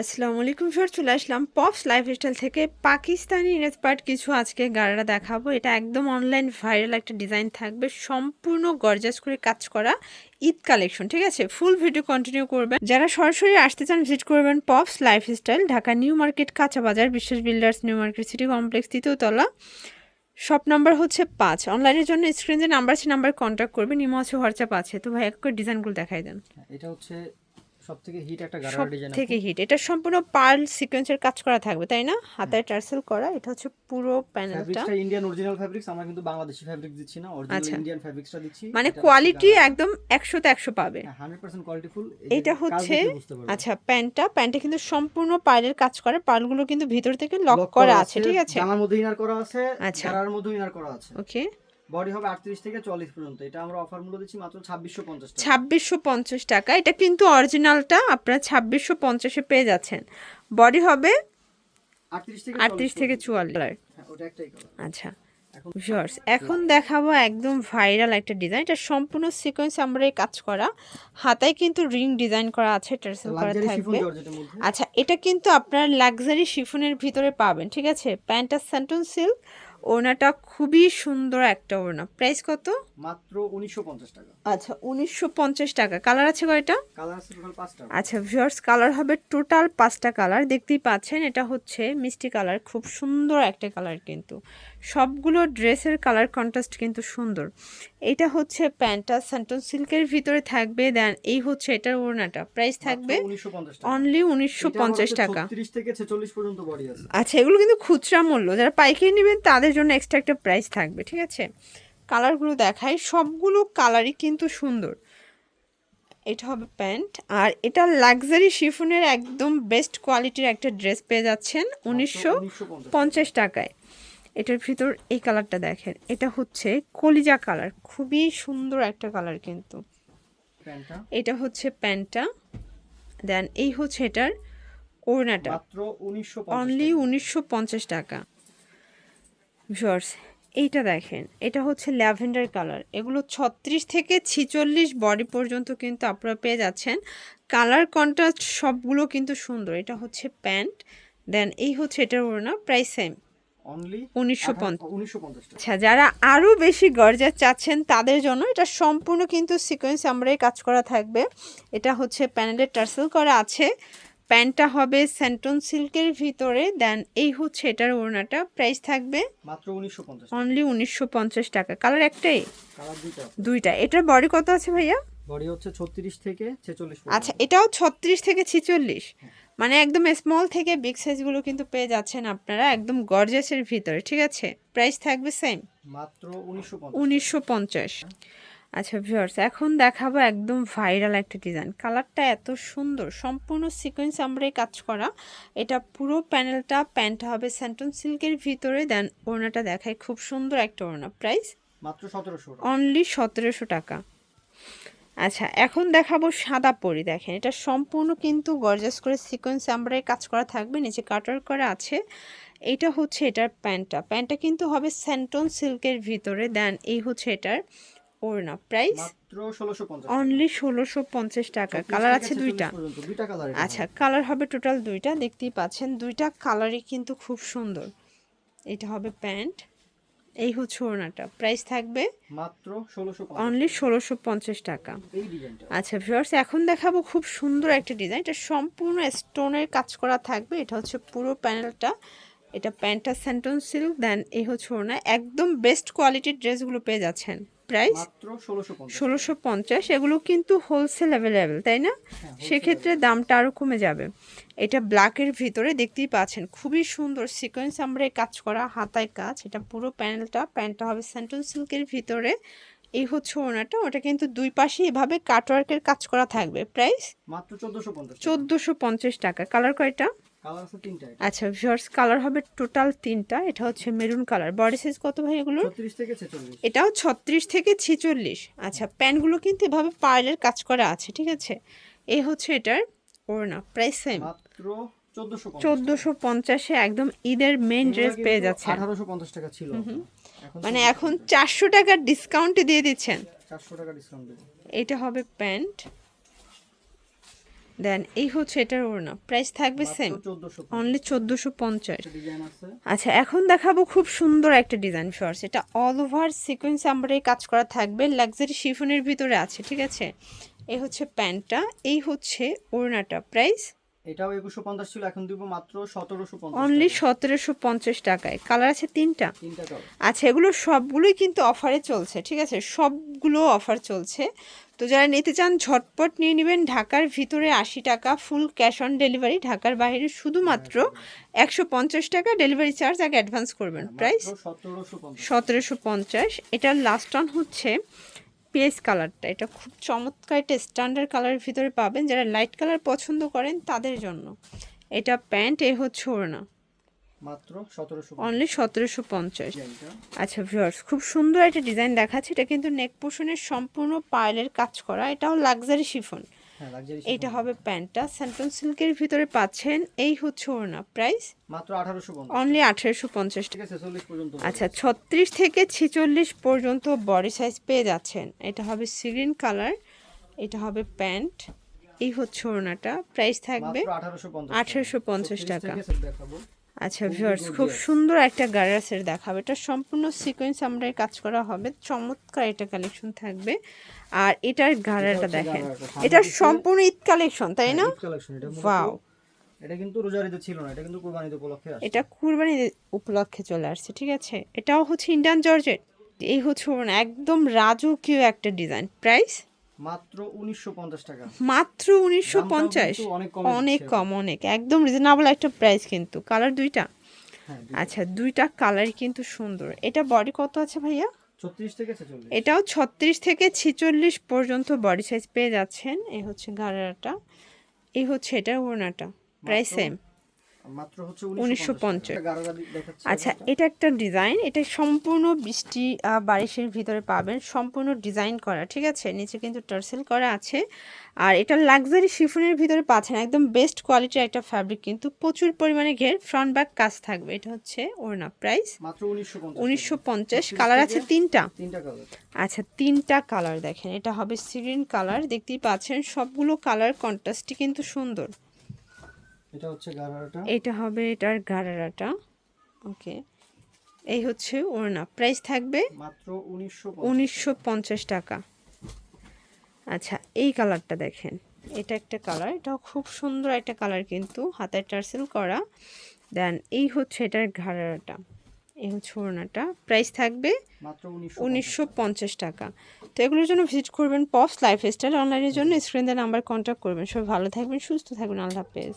আসসালামু আলাইকুম স্যার চলে আসলাম পপস লাইফস্টাইল থেকে পাকিস্তানি ইন্সপায়ার্ড কিছু আজকে গাড়ারা দেখাবো। এটা একদম অনলাইন ভাইরাল একটা ডিজাইন থাকবে সম্পূর্ণ গর্জাস করে কাজ করা ঈদ কালেকশন ঠিক আছে? ফুল ভিডিও কন্টিনিউ করবেন। যারা সরাসরি আসতে চান ভিজিট করবেন Pops Lifestyle Dhaka New Market কাঁচা বাজার Biswas Builders New Market City Complex তৃতীয়তলা shop number হচ্ছে পাঁচ। অনলাইনের জন্য স্ক্রিন যে নাম্বার আছে নাম্বার কন্ট্যাক্ট করবেন ইমো আছে হোয়াটসঅ্যাপ আছে। তো ভাই এক করে ডিজাইনগুলো দেখাই দেন। হ্যাঁ, এটা হচ্ছে সব থেকে হিট একটা গারারা ডিজাইন থেকে হিট এটা সম্পূর্ণ পার্ল সিকোয়েন্সের কাজ করা থাকবে তাই না? হাতায় টার্সেল করা এটা হচ্ছে পুরো প্যানেলটা ফ্যাব্রিক্সটা ইন্ডিয়ান অরিজিনাল ফ্যাব্রিক্স আমরা কিন্তু বাংলাদেশি ফ্যাব্রিক দিচ্ছি না অরিজিনাল। ইন্ডিয়ান ফ্যাব্রিক্সটা দিচ্ছি। মানে কোয়ালিটি একদম একশোতে একশো পাবে। হান্ড্রেড পার্সেন্ট কোয়ালিটিফুল এটা হচ্ছে আচ্ছা প্যান্টটা প্যান্টে কিন্তু সম্পূর্ণ পার্লের কাজ করে পার্লগুলো কিন্তু ভিতর থেকে লক করা আছে ঠিক আছে? জামার মধ্যে ইনার করা আছে আচ্ছা। মধ্যে ইনার করা আছে। ওকে বডি হবে 38 থেকে 40 পর্যন্ত। এটা আমরা অফার মূল্য দিচ্ছি মাত্র 2650 টাকা। ছাব্বিশশো পঞ্চাশ টাকা। এটা কিন্তু অরিজিনালটা আপনারা ছাব্বিশশো পঞ্চাশে পেয়ে যাচ্ছেন। বডি হবে 38 থেকে আটত্রিশ থেকে চুয়াল্লিশ। হ্যাঁ ওটা একটাই আচ্ছা। এখন ভিউয়ার্স এখন দেখাবো একদম ভাইরাল একটা ডিজাইন এটা সম্পূর্ণ সিকোয়েন্স আমরা কাজ করা। হাতায় কিন্তু রিং ডিজাইন করা আছে টার্সেল করা থাকবে। আচ্ছা এটা কিন্তু আপনার লাক্সারি শিফনের ভিতরে পাবেন ঠিক আছে? প্যান্টটা স্যান্টন সিল্ক ওড়নাটা খুবই সুন্দর একটা ওড়না। প্রাইস কত? মাত্র 1950 টাকা। আচ্ছা উনিশশো পঞ্চাশ টাকা। কালার আছে কয়টা? কালার আছে টোটাল 5টা আচ্ছা ভিউয়ার্স কালার হবে টোটাল পাঁচটা কালার দেখতেই পাচ্ছেন এটা হচ্ছে মিষ্টি কালার খুব সুন্দর একটা কালার কিন্তু। সবগুলো ড্রেসের কালার কন্ট্রাস্ট কিন্তু সুন্দর। এটা হচ্ছে প্যান্টটা স্যান্টন সিল্কের ভিতরে থাকবে দেন এই হচ্ছে এটার ওড়নাটা। প্রাইস থাকবে অনলি উনিশশো পঞ্চাশ টাকা। 30 থেকে 46 পর্যন্ত আচ্ছা এগুলো কিন্তু খুচরা মূল্য। যারা পাইকারি নেবেন তাদের জন্য এক্সট্রা একটা প্রাইস থাকবে ঠিক আছে? কালারগুলো দেখায় সবগুলো কালারই কিন্তু সুন্দর। এটা হবে প্যান্ট আর এটা লাক্সারি শিফনের একদম বেস্ট কোয়ালিটির একটা ড্রেস পেয়ে যাচ্ছেন উনিশশো পঞ্চাশ টাকায়। এটার ভিতর এই কালারটা দেখেন। এটা হচ্ছে কলিজা কালার। খুবই সুন্দর একটা কালার কিন্তু। এটা হচ্ছে প্যান্টটা। দেন এই হচ্ছে এটার ওড়নাটা। মাত্র 1950 অনলি উনিশশো পঞ্চাশ টাকা। ভিউয়ার্স এইটা দেখেন। এটা হচ্ছে ল্যাভেন্ডার কালার। এগুলো ছত্রিশ থেকে ছিচল্লিশ বডি পর্যন্ত কিন্তু আপনারা পেয়ে যাচ্ছেন। কালার কন্ট্রাস্ট সবগুলো কিন্তু সুন্দর। এটা হচ্ছে প্যান্ট। দেন এই হচ্ছে এটার ওড়না। Price same. অনলি 1950 1950 আচ্ছা যারা আরও বেশি গর্জা চাচ্ছেন তাদের জন্য এটা সম্পূর্ণ কিন্তু সিকোয়েন্স আমরাই কাজ করা থাকবে। এটা হচ্ছে প্যানেলের টার্সেল করা আছে। প্যান্টটা হবে স্যান্টন সিল্কের ভিতরে। দেন এই হচ্ছে এটার ওড়নাটা। প্রাইস থাকবে মাত্র 1950 অনলি উনিশশো পঞ্চাশ টাকা। কালার একটাই? দুইটা এটার বডি কত আছে ভাইয়া? বডি হচ্ছে 36 থেকে 46 আচ্ছা এটাও ছত্রিশ থেকে ছিচল্লিশ। মানে একদম স্মল থেকে বিগ সাইজগুলো কিন্তু পেয়ে যাচ্ছেন আপনারা একদম গর্জাসের ভিতরে ঠিক আছে? প্রাইস থাকবে সেম মাত্র 1950 উনিশশো পঞ্চাশ। আচ্ছা ভিউয়ার্স এখন দেখাবো একদম ভাইরাল একটা ডিজাইন কালারটা এত সুন্দর সম্পূর্ণ সিকোয়েন্স আমরাই কাজ করা। এটা পুরো প্যানেলটা প্যান্টটা হবে স্যান্টন সিল্কের ভিতরে দেন ওড়নাটা দেখায় খুব সুন্দর একটা ওড়না। প্রাইস মাত্র 1700 টাকা অনলি সতেরোশো টাকা। আচ্ছা এখন দেখাবো সাদা পরি দেখেন। এটা সম্পূর্ণ কিন্তু গর্জাস করে সিকোয়েন্স আমরাই কাজ করা থাকবে নিচে কাটার করা আছে। এটা হচ্ছে এটার প্যান্টটা। প্যান্টটা কিন্তু হবে স্যান্টন সিল্কের ভিতরে দেন এই হচ্ছে এটার ওড়না। প্রাইস মাত্র 1650 অনলি ষোলোশো পঞ্চাশ টাকা। কালার আছে দুইটা। আচ্ছা কালার হবে টোটাল দুইটা। দেখতেই পাচ্ছেন দুইটা কালারই কিন্তু খুব সুন্দর। এটা হবে প্যান্ট। এই হচ্ছে ওড়নাটা। প্রাইস থাকবে মাত্র ষোলোশো অনলি ষোলোশো পঞ্চাশ টাকা। আচ্ছা ভিউয়ার্স এখন দেখাবো খুব সুন্দর একটা ডিজাইন এটা সম্পূর্ণ স্টোনের কাজ করা থাকবে। এটা হচ্ছে পুরো প্যানেলটা এটা প্যান্টটা স্যান্টন সিল্ক দেন এই হচ্ছে ওড়না। একদম বেস্ট কোয়ালিটির ড্রেসগুলো পেয়ে যাচ্ছেন। প্রাইস ষোলোশো পঞ্চাশ। এগুলো কিন্তু হোলসেল অ্যাভেলেবেল তাই না? সেক্ষেত্রে দামটা আরও কমে যাবে। এটা ব্ল্যাকের ভিতরে দেখতেই পাচ্ছেন খুবই সুন্দর সিকোয়েন্স আমরা কাজ করা হাতায় কাজ এটা পুরো প্যানেলটা প্যান্টটা হবে স্যান্টন সিল্কের ভিতরে। এই হচ্ছে ওনাটা ওটা কিন্তু দুই পাশে এভাবে কাটওয়ার্কের কাজ করা থাকবে। প্রাইস মাত্র 1450 চোদ্দোশো পঞ্চাশ টাকা। কালার কয়টা? আচ্ছা ভিউয়ার্স কালার হবে টোটাল তিনটা। এটা হচ্ছে মেরুন কালার বডি সাইজ কত ভাই এগুলোর? 36 থেকে 46 এটাও ছত্রিশ থেকে ছিচল্লিশ। আচ্ছা প্যান্টগুলো কিন্তু এভাবে পার্লের কাজ করা আছে ঠিক আছে? এই হচ্ছে এটার ওড়না প্রাইস সেম মাত্র 1450 চোদ্দোশো পঞ্চাশে একদম ঈদের মেন ড্রেস পেয়ে যাচ্ছে 1850 টাকা ছিল মানে এখন চারশো টাকার ডিসকাউন্টে দিয়ে দিচ্ছেন। 400 টাকা ডিসকাউন্ট এটা হবে প্যান্ট। দেন এই হচ্ছে এটার ওড়না। প্রাইস থাকবে সেম অনলি চোদ্দোশো পঞ্চাশ। আচ্ছা এখন দেখাবো খুব সুন্দর একটা ডিজাইন শর্টস এটা অল ওভার সিকোয়েন্স আমরা কাজ করা থাকবে। লাক্সারি শিফনের ভিতরে আছে ঠিক আছে? এই হচ্ছে প্যান্টটা এই হচ্ছে ওড়নাটা। প্রাইস এটাও একুশশো পঞ্চাশ ছিল এখন দিব মাত্র সতেরোশো পঞ্চাশ অনলি সতেরোশো পঞ্চাশ টাকায়। কালার আছে তিনটা? তিনটা কালার আচ্ছা এগুলো সবগুলোই কিন্তু অফারে চলছে ঠিক আছে? সবগুলো অফার চলছে। তো যারা নিতে চান ঝটপট নিয়ে নেবেন ঢাকার ভিতরে আশি টাকা ফুল ক্যাশ অন ডেলিভারি ঢাকার বাইরে শুধুমাত্র একশো পঞ্চাশ টাকা ডেলিভারি চার্জ আগে অ্যাডভান্স করবেন। প্রাইস সতেরোশো পঞ্চাশ। সতেরোশো পঞ্চাশ। এটার লাস্ট অন হচ্ছে পেস কালারটা। এটা খুব চমৎকার একটা স্ট্যান্ডার্ড কালারের ভিতরে পাবেন। যারা লাইট কালার পছন্দ করেন তাদের জন্য। এটা প্যান্ট এ হচ্ছে ওড়না। অনলি সতেরোশো পঞ্চাশ। আচ্ছা ভিউয়ার্স খুব সুন্দর একটা ডিজাইন দেখাচ্ছে। এটা কিন্তু নেক পোষণের সম্পূর্ণ পায়েলের কাজ করা। এটাও লাক্সারি শিফন হ্যাঁ এইটা হবে প্যান্টটা। স্যান্টন সিল্কের ভিতরে পাচ্ছেন এই হচ্ছে ওড়না। প্রাইস মাত্র আঠারোশো পঞ্চাশ অনলি আঠেরোশো পঞ্চাশ ঠিক আছে পর্যন্ত আচ্ছা ছত্রিশ থেকে ছেচল্লিশ পর্যন্ত বডি সাইজ পেয়ে যাচ্ছেন। এটা হবে সিগ্রিন কালার এটা হবে প্যান্ট এই হচ্ছে ওড়নাটা। প্রাইস থাকবে মাত্র আঠারোশো পঞ্চাশ আঠেরোশো পঞ্চাশ টাকা। দেখাবো। আচ্ছা ভিউয়ার্স খুব সুন্দর একটা গার্ডাসের দেখাবে। এটা সম্পূর্ণ সিকোয়েন্স আমরা কাজ করা হবে। চমৎকার এটা কালেকশন থাকবে। আর এটার গাড়াটা দেখেন। এটা সম্পূর্ণ ঈদ কালেকশন তাই না? এটা মূলত- ওয়াও এটা কিন্তু রোজারিতে ছিল না এটা কিন্তু কোরবানিতে উপলক্ষে আসছে। এটা কুরবানি উপলক্ষে চলে আসছে ঠিক আছে? এটাও হচ্ছে ইন্ডিয়ান জর্জেট এই হচ্ছে একদম রাজকীয় একটা ডিজাইন প্রাইস মাত্র উনিশশো পঞ্চাশ টাকা। মাত্র উনিশশো দামটাও পঞ্চাশ? কিন্তু অনেক কমে অনেক। একদম রিজনেবল একটা প্রাইস কিন্তু। কালার দুইটা? হ্যাঁ আচ্ছা দুইটা কালার কিন্তু সুন্দর। এটা বডি কত আছে ভাইয়া? ছত্রিশ থেকে ছেচল্লিশ। এটাও ছত্রিশ থেকে ছিচল্লিশ পর্যন্ত বডি সাইজ পেয়ে যাচ্ছেন। এই হচ্ছে গাড়াটা। এই হচ্ছে এটার ওড়নাটা। মাত্র সেম মাত্র হচ্ছে 1950 1950 গাড়া দেখাচ্ছি আচ্ছা এটা একটা ডিজাইন এটা সম্পূর্ণ বৃষ্টি বারিশের ভিতরে পাবেন সম্পূর্ণ ডিজাইন করা ঠিক আছে? নিচে কিন্তু টার্সেল করা আছে। আর এটা লাক্সারি শিফনের ভিতরে পাচ্ছেন একদম বেস্ট কোয়ালিটির একটা ফ্যাব্রিক কিন্তু প্রচুর পরিমাণে ঘের ফ্রন্ট ব্যাক কাজ থাকবে এটা হচ্ছে ওড়না প্রাইস। উনিশশো পঞ্চাশ উনিশশো কালার আছে তিনটা। আচ্ছা তিনটা কালার দেখেন এটা হবে সিগ্রিন কালার দেখতেই পাচ্ছেন সবগুলো কালার কন্ট্রাস্টই কিন্তু সুন্দর। এটা হচ্ছে গাড়াটা এটা হবে এটার গারারাটা। ওকে। এই হচ্ছে ওড়না। প্রাইস থাকবে মাত্র উনিশশো টাকা। আচ্ছা এই কালারটা দেখেন। এটা একটা কালার। এটাও খুব সুন্দর একটা কালার কিন্তু হাতের টার্সেল করা। দেন এই হচ্ছে এটার ঘাড়াটা এই হচ্ছে ওড়নাটা। প্রাইস থাকবে মাত্র উনিশশো টাকা। তো এগুলোর জন্য ভিজিট করবেন পপস লাইফস্টাইল অনলাইনের জন্য। স্ক্রিন নাম্বার কন্ট্যাক্ট করবেন। সবাই ভালো থাকবেন সুস্থ থাকবেন। আল্লাহ হাফেজ।